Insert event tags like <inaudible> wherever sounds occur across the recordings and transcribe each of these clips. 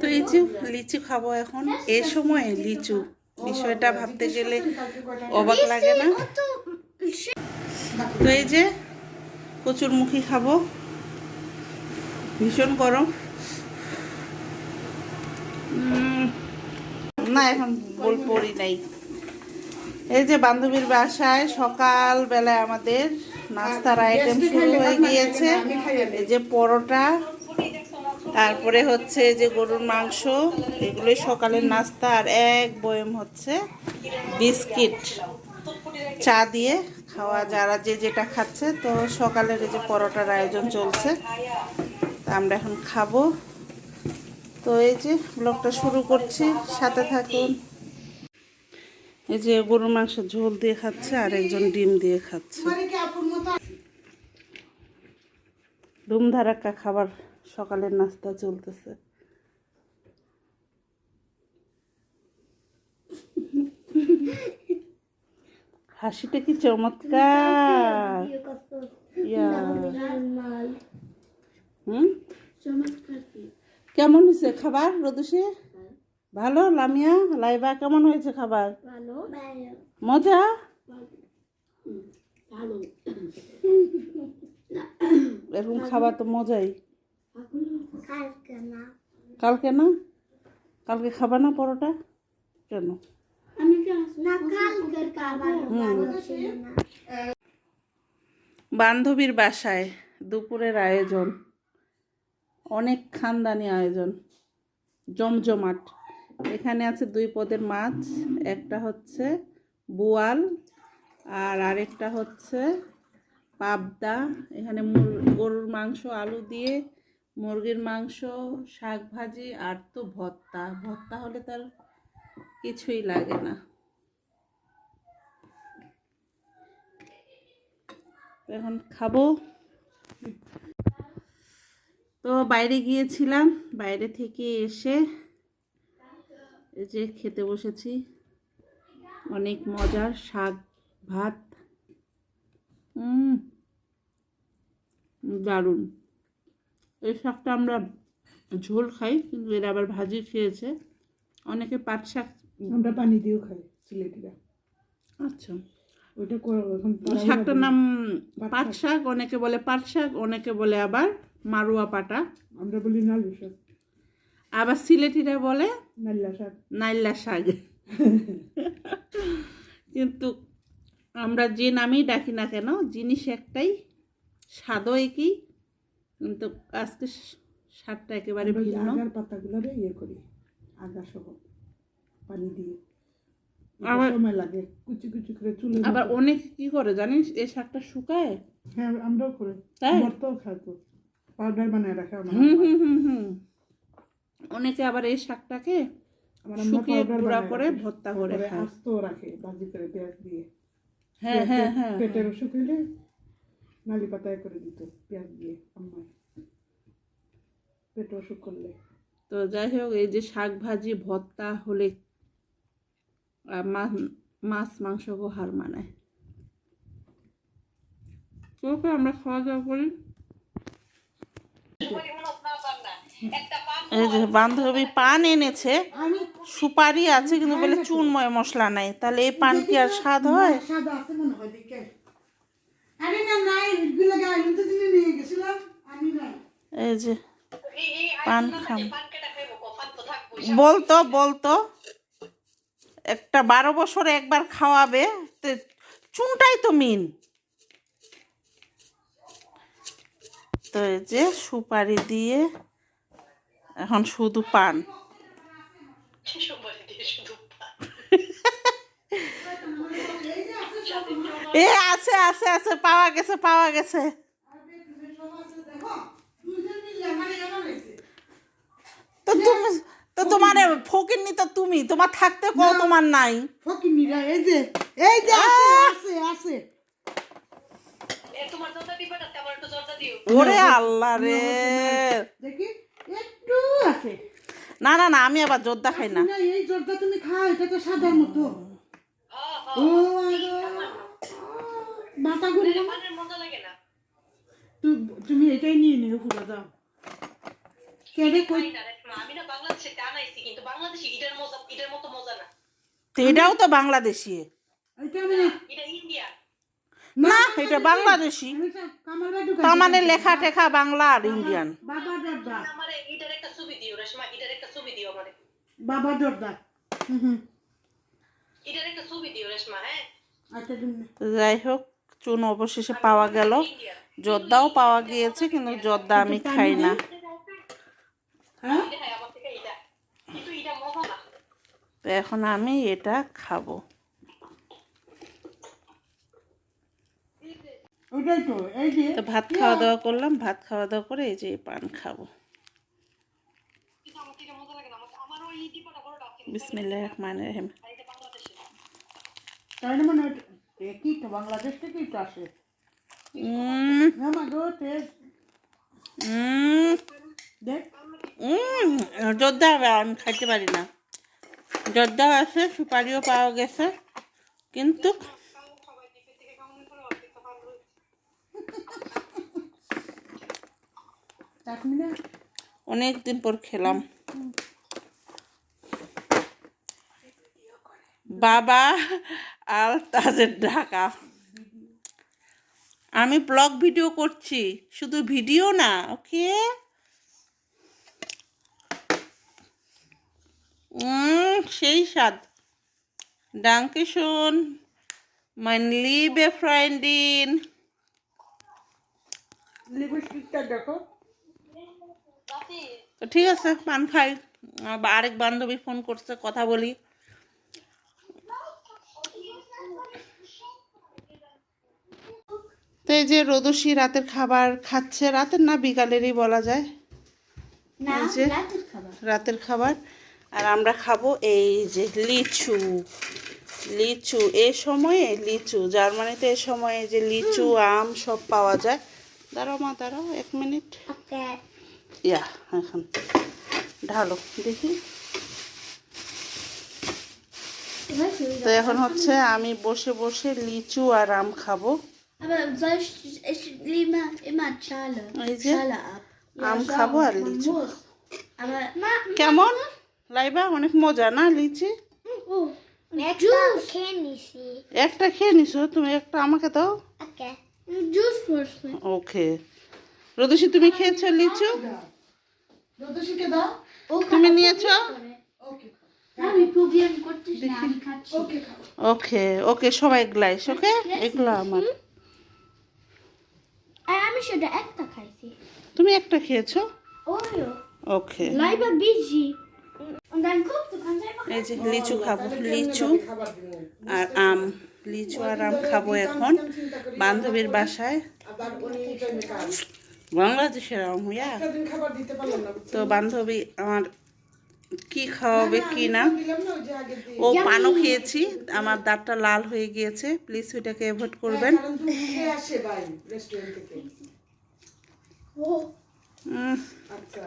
তো এই যে লিচু খাব এখন। এ সময় লিচু। বিষয়টা ভাবতে গেলে অবাক লাগে না। তো এই যে কচুর মুখি খাব। ভীষণ গরম। না এখন বল পড়ি নাই। এই যে বান্ধবীর বাসায় সকাল বেলায় আমাদের নাস্তার আইটেম শুরু হয়ে গিয়েছে। এই যে পরোটা তারপরে হচ্ছে যে গরুর মাংস, এগুলোই সকালের নাস্তা আর এক বয়ম হচ্ছে বিস্কিট। চা দিয়ে খাওয়া যারা যে যেটা খাচ্ছে, তো সকালের এই যে পরোটার আয়োজন চলছে, তা আমরা এখন খাব। তো এই যে ব্লগটা শুরু করছি, সাথে থাকুন। এই যে গরুর মাংস ঝোল দিয়ে খাচ্ছে, আর একজন ডিম দিয়ে খাচ্ছে। ধুমধারাক্কা খাবার সকালের নাস্তা চলতেছে। হাসিটা কি চমৎকার? ইয়া। কেমন হয়েছে খাবার রদুষে ভালো? লামিয়া লাইবা কেমন হয়েছে খাবার? মজা? এরকম খাবার তো মজাই। কালকে না। কালকে না? কালকে খাবা না পরোটা? কেন? বান্ধবীর বাসায় দুপুরের আয়োজন। অনেক খানদানি আয়োজন। জমজমাট। এখানে আছে দুই পদের মাছ একটা হচ্ছে বোয়াল আর আরেকটা হচ্ছে পাবদা। এখানে মুর- গরুর মাংস আলু দিয়ে মুরগির মাংস শাক ভাজি আর তো ভর্তা ভর্তা হলে তার কিছুই লাগে না। এখন খাব। তো বাইরে গিয়েছিলাম, বাইরে থেকে এসে যে খেতে বসেছি। অনেক মজার শাক, ভাত। দারুণ। এই শাকটা আমরা ঝোল খাই কিন্তু এরা আবার ভাজি খেয়েছে। অনেকে পাট শাক আমরা পানি দিয়েও খাই সিলেটিরা আচ্ছা। ওইটা শাকটার নাম পাট শাক। অনেকে বলে পাট শাক অনেকে বলে আবার মারুয়া পাটা। আমরা বলি নালু শাক। আবার সিলেটিরা বলে নাল্লা শাক। নাইল্লা শাক। কিন্তু আমরা যে নামেই ডাকি না কেন জিনিস একটাই স্বাদও একই কিন্তু আজকে স্বাদটা একেবারে ভিন্ন। আগার পাতাগুলোরে ইয়ে করি আগা সহ পানি দিয়ে। সময় লাগে কুচি কুচি করে চুলে আবার অনেক কি করে জানিস? এই শাকটা শুকায়? হ্যাঁ আমরাও করি। তাই? পাউডার বানায় রাখে আমার হুম হুম হুম অনেকে আবার এই শাকটাকে শুকিয়ে গুঁড়া করে ভর্তা করে খায়। আস্ত রাখে ভাজি করে পেঁয়াজ দিয়ে। হ্যাঁ হ্যাঁ হ্যাঁ পেটের নালি পাতায় করে দিত পেঁয়াজ দিয়ে আম্মা পেট অসুখ করলে। তো যাই হোক এই যে শাক ভাজি ভর্তা হলে মাছ মাংস হার মানায়। তো আমরা খাওয়া দাওয়া করি। এই যে বান্ধবী পান এনেছে সুপারি আছে কিন্তু বলে চুনময় মশলা নাই। তাহলে এই পান কি আর স্বাদ হয়? আছে মনে হয় এই যে পান খাম। বলতো বলতো। একটা বারো বছরে একবার খাওয়াবে তো চুনটাই তো মিন। তো এই যে সুপারি দিয়ে এখন শুধু পান। <laughs> এ আছে আছে আছে পাওয়া গেছে পাওয়া গেছে। তো তুমি তো তোমার ফকিরনি তো তুমি তোমার থাকতে কও তোমার নাই। এই যে এই যে আছে আছে আছে। ওরে আল্লাহ রে। দেখি একটু আছে। না না না আমি আবার যোদ্ধা খাই না। না এই জর্দা তুমি খাও এটা তো সাদার মতো। ও মাথা ঘুরে তুমি এটাই নিয়ে নিও দাও। কেডে কই আমি না বাংলাদেশে টান কিন্তু বাংলাদেশে ইটার মজা ইটার মতো মজা না। এটাও তো বাংলাদেশি। না এটা ইন্ডিয়া। না এটা বাংলাদেশি। তার মানে লেখা টেখা বাংলা আর ইন্ডিয়ান। বাবা দরদা বাবা দরদা হুম হুম। যাই হোক চুন অবশেষে পাওয়া গেল। জর্দাও পাওয়া গিয়েছে কিন্তু জর্দা আমি খাই না। হ্যাঁ? এটা হ্যাঁ আমার থেকে এটা। কিন্তু এটা মজা না। তো এখন আমি এটা খাব। তো এই যে তো ভাত খাওয়া দাওয়া করলাম ভাত খাওয়া দাওয়া করে এই যে পান খাব। কিন্তু আমার থেকে মজা লাগে না আমার আমার ওই ইটিপাটা বড়টা আছে বিসমিল্লাহ রহমান রহিম আর এটা বাংলাদেশে না মানে কি তো বাংলাদেশ থেকেই তো আসে। হ্যাঁ জর্দা আমি খাইতে পারি না। জর্দা আছে সুপারিও পাওয়া গেছে কিন্তু হবে অনেক দিন পর খেলাম। বাবা আর তাজের ঢাকা। আমি ব্লগ ভিডিও করছি শুধু ভিডিও না ওকে? উম, সেই স্বাদ। ডাঙ্কে শোন Freundin লিপস্টিকটা দেখো। তো ঠিক আছে পান খাই আরেক বান্ধবী ফোন করছে কথা বলি। তো এই যে রোদসী রাতের খাবার খাচ্ছে রাতের না বিকালেরই বলা যায়? এই যে রাতের খাবার। আর আমরা খাব এই যে লিচু। লিচু এ সময়ে লিচু জার্মানিতে এ সময়ে যে লিচু আম সব পাওয়া যায়। দাঁড়াও মা দাঁড়াও এক মিনিট। ইয়া এখন ঢালো দেখি। তো এখন হচ্ছে আমি বসে বসে লিচু আর আম খাব। Aber soll ich, ich nehme immer Schale. Schale ab. আম খাব আর লিচু কেমন লাইবা অনেক মজা না লিচি oh. একটা খেয়ে নিছো তুমি একটা আমাকে দাও. ওকে রোদসী তুমি খেয়েছো লিচু তুমি নিয়েছো ওকে ওকে সবাই গ্লাইস ওকে এগুলো আমার আমি সেটা একটা খাইছি। তুমি একটা খেয়েছো. ওকে। Leiber busy. Und dann guck, du kannst einfach এই যে লিচু খাব। লিচু আর আম। লিচু আর আম খাব এখন। বান্ধবীর বাসায়। বাংলাদেশের আম ইয়া। না। তো বান্ধবী আমার কি খাওয়াবে কি না? ও পানও খেয়েছি আমার দাঁতটা লাল হয়ে গিয়েছে প্লিজ ওইটাকে অ্যাভয়েড করবেন। কারণ দুধ খেয়ে আসে ভাই রেস্টুরেন্ট থেকে। উম, আচ্ছা.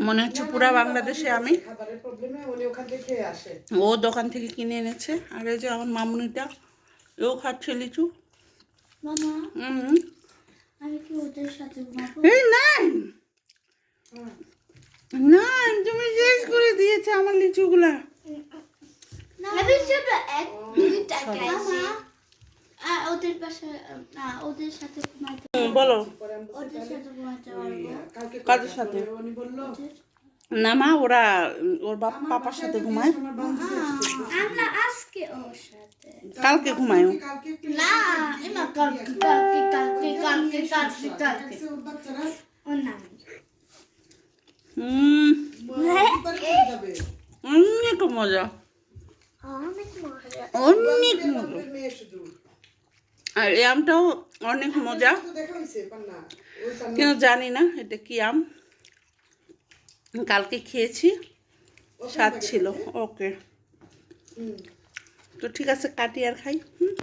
মনে হচ্ছে পুরা বাংলাদেশে আমি। খাবারের প্রবলেমে উনি ওখান থেকে খেয়ে আসে। ও দোকান থেকে কিনে এনেছে আর এই যে আমার মামুনিটা ও খাচ্ছে লিচু। Mama, উম, আমি কি ওদের সাথে ঘুমাবো। এই নাই! না তুমি শেষ করে দিয়েছে আমার লিচুগুলা। সাথে বলো। ওদের সাথে ঘুমাতে পারব। কালকে কাদের সাথে? না মা ওরা ওর বাপ পাপার সাথে ঘুমায়। আমার বান্ধবী আসছে। আমরা আজকে ওর সাথে। কালকে কালকে না কালকে কালকে কালকে কালকে কালকে। কালকে দেখছে ওর বাচ্চারা। ও না হুম এবার খেয়ে যাবে অনেক মজা। অনেক মজা। আর এই আমটাও অনেক মজা। কিন্তু জানি না, এটা কি আম? কালকে খেয়েছি, স্বাদ ছিল। ওকে। তো ঠিক আছে, কাটি আর খাই। হুম।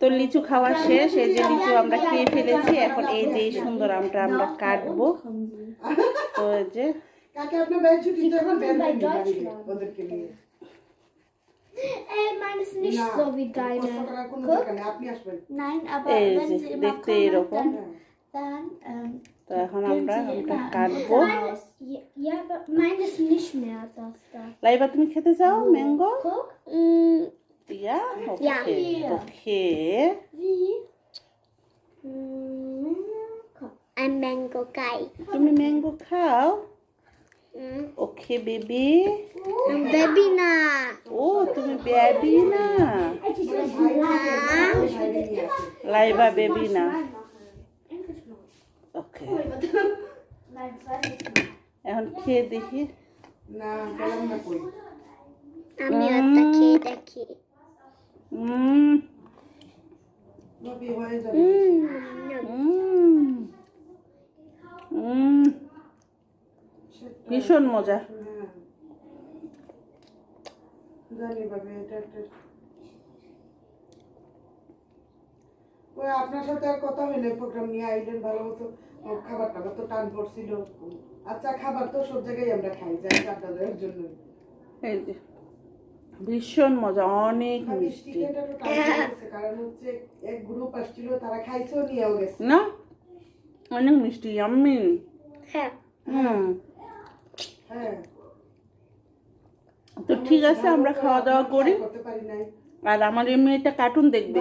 তো লিচু খাওয়া শেষ এই যে লিচু আমরা খেয়ে ফেলেছি এখন এই যে এই সুন্দর আমটা আমরা কাটবো। তো এই যে দেখতে এরকম। ähm, তো এখন আমরা immer- কাটবো. লাইবা তুমি খেতে চাও? Mango? Guck. Yeah Ja. Okay okay Wie? Komm. Ein Mango Guy. তুমি ম্যাঙ্গো খাও okay baby Ein Baby na. ও তুমি বেবি না লাইবা বেবি না ওকে এখন খেয়ে দেখি না গেলাম না কই আমি ওটা খেয়ে দেখি ভীষণ মজা। হ্যাঁ। জানি ভাবে এটা একটা ওই আপনার সাথে আর কথা হইলে প্রোগ্রাম নিয়ে আইলেন ভালো মতো। খাবার টাবার তো টান পড়ছিল। আচ্ছা খাবার তো সব জায়গায় আমরা খাই যাই আপনাদের জন্য এই যে। ভীষণ মজা অনেক মিষ্টি। মিষ্টিটা একটু টান পড়েছে কারণ হচ্ছে এক গ্রুপ আসছিল তারা খাইছেও নিয়েও গেছে। না? অনেক মিষ্টি ইয়াম্মি হ্যাঁ। হুম। হ্যাঁ। তো ঠিক আছে আমরা খাওয়া দাওয়া করি। করতে পারি নাই। আর আমার এই মেয়েটা কার্টুন দেখবে।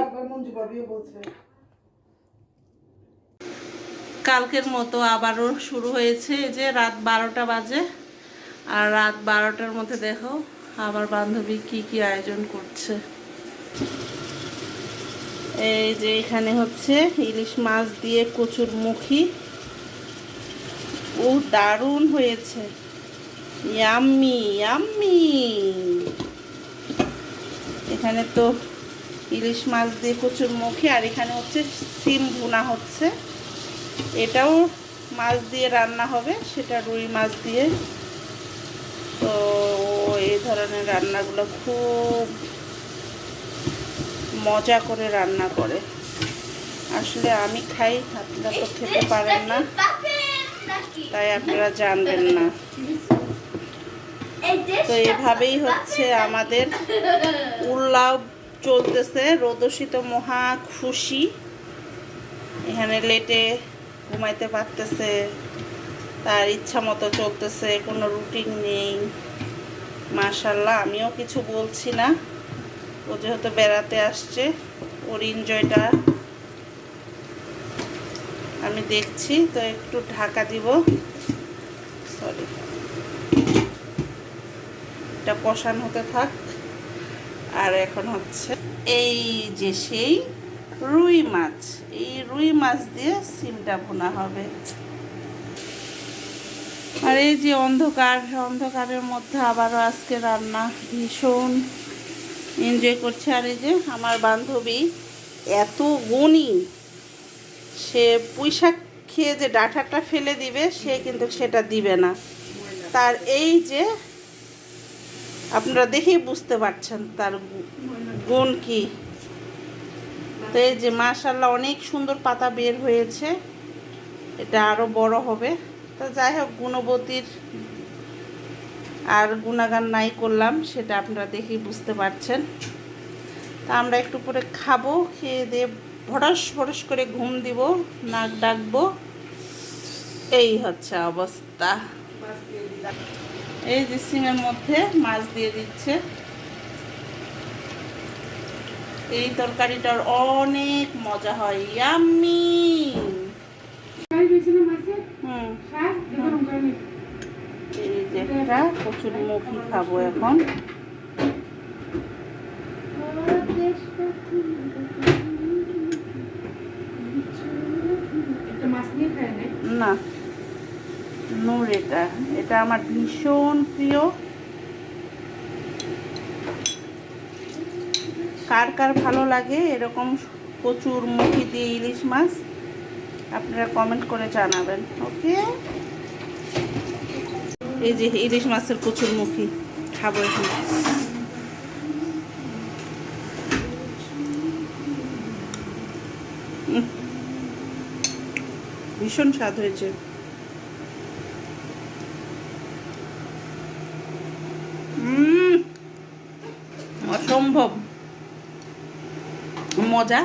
কালকের মতো আবারও শুরু হয়েছে যে রাত বারোটা বাজে। আর রাত বারোটার মধ্যে দেখো আবার বান্ধবী কি কি আয়োজন করছে? এই যে এখানে হচ্ছে ইলিশ মাছ দিয়ে কচুর মুখি। ও দারুণ হয়েছে। Yummy yummy. এখানে তো ইলিশ মাছ দিয়ে কচুর মুখি, আর এখানে হচ্ছে সিম ভুনা হচ্ছে। এটাও মাছ দিয়ে রান্না হবে, সেটা রুই মাছ দিয়ে। তো ধরনের রান্নাগুলো খুব মজা করে রান্না করে। আসলে আমি খাই, আপনারা তো খেতে পারেন না। তাই আপনারা জানবেন না। তো এভাবেই হচ্ছে আমাদের উল্লাভ চলতেছে। রোদসিত মহা খুশি। এখানে লেটে ঘুমাইতে পারতেছে। তার ইচ্ছা মতো চলতেছে, কোনো রুটিন নেই। মাশাল্লাহ আমিও কিছু বলছি না। ও যেহেতু বেড়াতে আসছে, ওর এনজয়টা আমি দেখছি, তো একটু ঢাকা দিব। সরি এটা কষান হতে থাক। আর এখন হচ্ছে এই যে সেই রুই মাছ, এই রুই মাছ দিয়ে সিমটা ভুনা হবে। আর এই যে অন্ধকার, অন্ধকারের মধ্যে আবারও আজকে রান্না ভীষণ এনজয় করছে। আর এই যে আমার বান্ধবী এত গুণী, সে পুঁইশাক খেয়ে যে ডাঁটাটা ফেলে দিবে, সে কিন্তু সেটা দিবে না। তার এই যে আপনারা দেখেই বুঝতে পারছেন তার গুণ কি। তো এই যে মাশাল্লাহ অনেক সুন্দর পাতা বের হয়েছে, এটা আরও বড় হবে। তো যাই হোক গুণবতীর আর গুণাগান নাই করলাম সেটা আপনারা দেখেই বুঝতে পারছেন। তা আমরা একটু পরে খাব খেয়ে দিয়ে ভরস ভরস করে ঘুম দিব নাক ডাকবো। এই হচ্ছে অবস্থা। এই যে সিমের মধ্যে মাছ দিয়ে দিচ্ছে। এই তরকারিটার অনেক মজা হয় ইয়াম্মি। হুম। যে একটা কচুর মুখি খাব এখন। না। নূর এটা এটা আমার ভীষণ প্রিয়। কার কার ভালো লাগে এরকম প্রচুর মুখি দিয়ে ইলিশ মাছ আপনারা কমেন্ট করে জানাবেন ওকে এই যে ইলিশ মাছের কচুর মুখি খাব এখন। ভীষণ স্বাদ হয়েছে। অসম্ভব। মজা?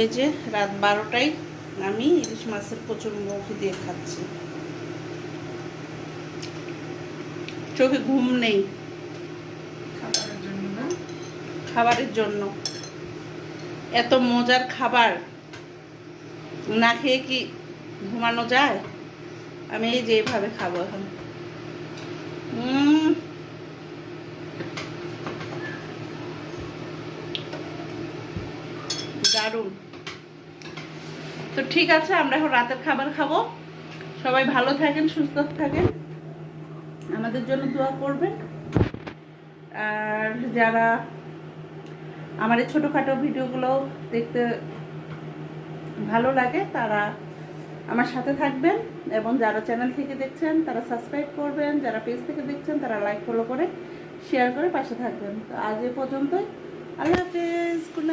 এই যে রাত বারোটায় আমি ইলিশ মাছের প্রচুর মুখ দিয়ে খাচ্ছি। চোখে ঘুম নেই। খাবারের জন্য খাবারের জন্য। এত মজার খাবার। না খেয়ে কি ঘুমানো যায়? আমি এই যে এইভাবে খাব এখন। দারুণ। তো ঠিক আছে, আমরা এখন রাতের খাবার খাব। সবাই ভালো থাকেন, সুস্থ থাকেন। আমাদের জন্য দোয়া করবেন। আর যারা আমার এই ছোটোখাটো ভিডিওগুলো দেখতে ভালো লাগে, তারা আমার সাথে থাকবেন। এবং যারা চ্যানেল থেকে দেখছেন, তারা সাবস্ক্রাইব করবেন। যারা পেজ থেকে দেখছেন, তারা লাইক, ফলো করে, শেয়ার করে পাশে থাকবেন। তো আজ এ পর্যন্তই। আল্লাহ হাফেজ, গুড